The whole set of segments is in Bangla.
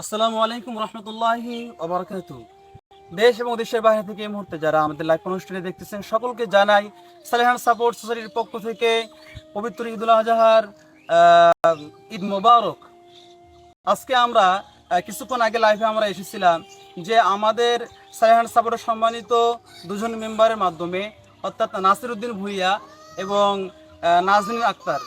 আসসালামু আলাইকুম রহমতুল্লাহি দেশ এবং দেশের বাইরে থেকে এই মুহূর্তে যারা আমাদের লাইভ অনুষ্ঠানে দেখতেছেন, সকলকে জানাই সালেহান সাপোর্ট সোসাইটির পক্ষ থেকে পবিত্র ঈদুল আজহার ঈদ মোবারক। আজকে আমরা কিছুক্ষণ আগে লাইভে আমরা এসেছিলাম যে আমাদের সালেহান সাপোর্টের সম্মানিত দুজন মেম্বারের মাধ্যমে, অর্থাৎ নাসিরউদ্দিন ভুইয়া এবং নাজনীন আক্তার,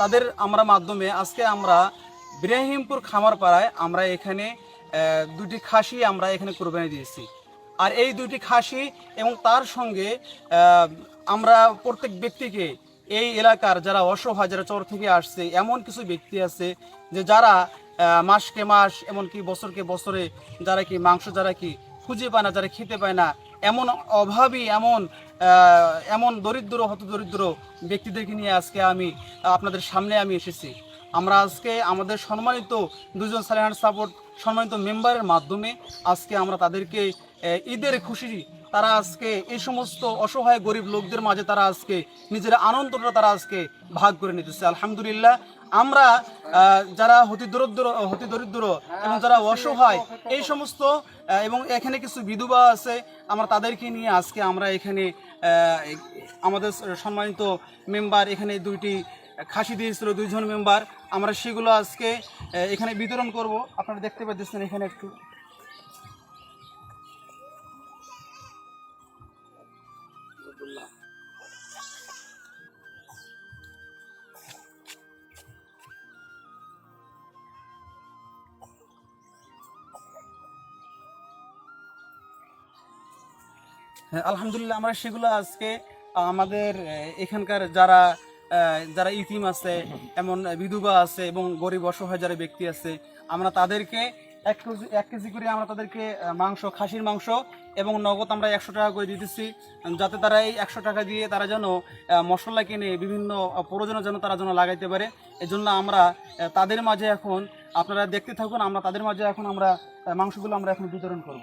তাদের আমরা মাধ্যমে আজকে আমরা ইব্রাহিমপুর খামারপাড়ায় আমরা এখানে দুটি খাসি আমরা এখানে কোরবানি দিয়েছি। আর এই দুটি খাসি এবং তার সঙ্গে আমরা প্রত্যেক ব্যক্তিকে এই এলাকার যারা অসহায়, যারা চর থেকে আসছে, এমন কিছু ব্যক্তি আছে যে যারা মাসকে মাস, এমনকি বছরকে বছরে যারা কি মাংস, যারা কি খুঁজে পায় না, যারা খেতে পায় না, এমন অভাবী, এমন এমন দরিদ্র হত দরিদ্র ব্যক্তিদেরকে নিয়ে আজকে আমি আপনাদের সামনে আমি এসেছি। আমরা আজকে আমাদের সম্মানিত দুজন সালেহান সাপোর্ট সম্মানিত মেম্বারের মাধ্যমে আজকে আমরা তাদেরকে ঈদের খুশি তারা আজকে এই সমস্ত অসহায় গরিব লোকদের মাঝে তারা আজকে নিজের আনন্দটা তারা আজকে ভাগ করে নিতেছে। আলহামদুলিল্লাহ, আমরা যারা অতি দরিদ্র অতি দরিদ্র এবং যারা অসহায়, এই সমস্ত এবং এখানে কিছু বিধবা আছে, আমরা তাদেরকে নিয়ে আজকে আমরা এখানে আমাদের সম্মানিত মেম্বার এখানে দুইটি খাসি দিয়েছিল দুইজন মেম্বার। আমরা সেগুলো আজকে এখানে বিতরণ করব। আপনারা দেখতে পাচ্ছেন এখানে একটু। হ্যাঁ, আলহামদুলিল্লাহ আমরা সেগুলো আজকে আমাদের এখানকার যারা যারা ইতিম আছে, এমন বিধবা আছে এবং গরিব অসহায় যারা ব্যক্তি আছে, আমরা তাদেরকে এক কেজি এক কেজি করে আমরা তাদেরকে মাংস, খাসির মাংস এবং নগদ আমরা একশো টাকা করে দিতেছি, যাতে তারা এই একশো টাকা দিয়ে তারা যেন মশলা কিনে বিভিন্ন প্রয়োজনে যেন তারা যেন লাগাইতে পারে। এজন্য আমরা তাদের মাঝে এখন, আপনারা দেখতে থাকুন, আমরা তাদের মাঝে এখন আমরা মাংসগুলো আমরা এখন বিতরণ করব।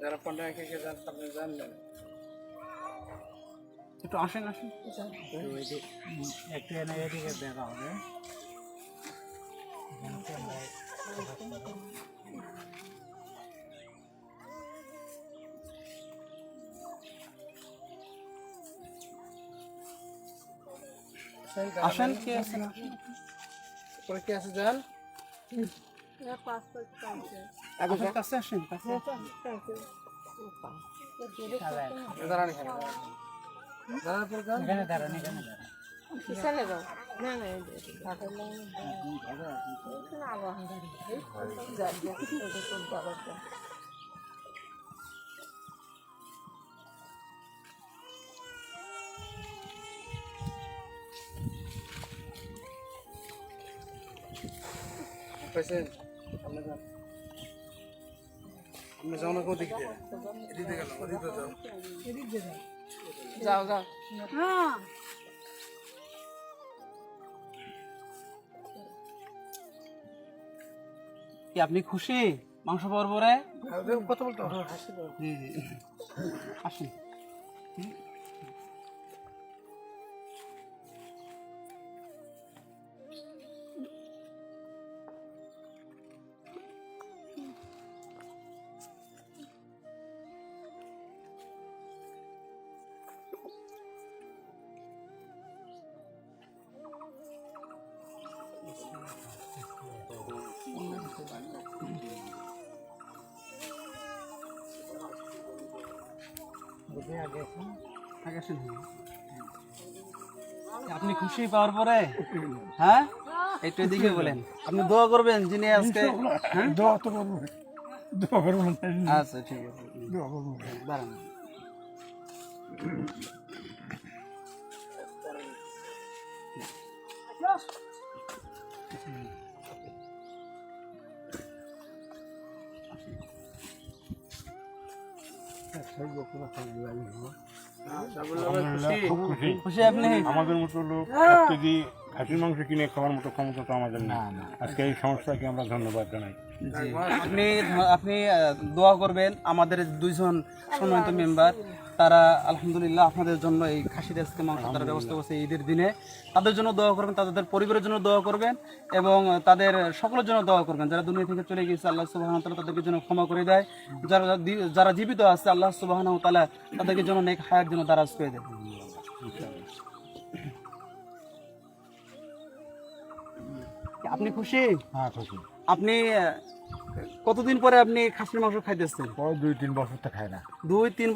যারা পনেরো একে যান আপনি জানলেন একটু আসেন আসেন। একটু এনে এদিকে দেখা হবে আসেন কে আছেন আসেন। পরে কি আছে যান পাসপোর্ট কাছে আসেন কাছে দাঁড়ান এখানে। দাঁড়ান যান এখানে দাঁড়ান এখানে পিছনে যাও। না না এই যে, হাতের লাইনে দাও। এখানে আবার পাইছেন আপনি যান। যাও না কোদিক দিয়ে এদিকে গেল ওদিকে যাও। যাও যাও। কি আপনি খুশি? মাংস পাওয়ার পরে? কত বলতো জি জি। আসুন। আপনি খুশি পাওয়ার পরে? হ্যাঁ? একটু এদিকে বলেন। আপনি দোয়া করবেন যিনি আজকে হ্যাঁ? দোয়া তো করব। দোয়া করব আচ্ছা ঠিক আছে। দোয়া করব দাঁড়ান। খুব খুশি খুশি আপনি আমাদের মতো লোক এক কেজি খাসির মাংস কিনে খাওয়ার মতো ক্ষমতা তো আমাদের না আজকে এই সংস্থাকে আমরা ধন্যবাদ জানাই। আপনি আপনি দোয়া করবেন আমাদের দুইজন সম্মানিত মেম্বার। তারা আলহামদুলিল্লাহ আপনাদের জন্য এই খাসির আজকে মাংস তারা ব্যবস্থা করছে ঈদের দিনে। তাদের জন্য দোয়া করবেন তাদের পরিবারের জন্য দোয়া করবেন এবং তাদের সকলের জন্য দোয়া করবেন। যারা দুনিয়া থেকে চলে গেছে আল্লাহ সুবাহ তাদেরকে যেন ক্ষমা করে দেয়। যারা যারা জীবিত আছে আল্লাহ সুবাহ তালা তাদেরকে যেন নেক হায়ার জন্য দারাজ করে দেয়। আপনি খুশি? হ্যাঁ খুশি। আপনি কতদিন পরে আপনি খাসির মাংস খাইতেছেন? দুই তিন বছর তো খায় না। দুই তিন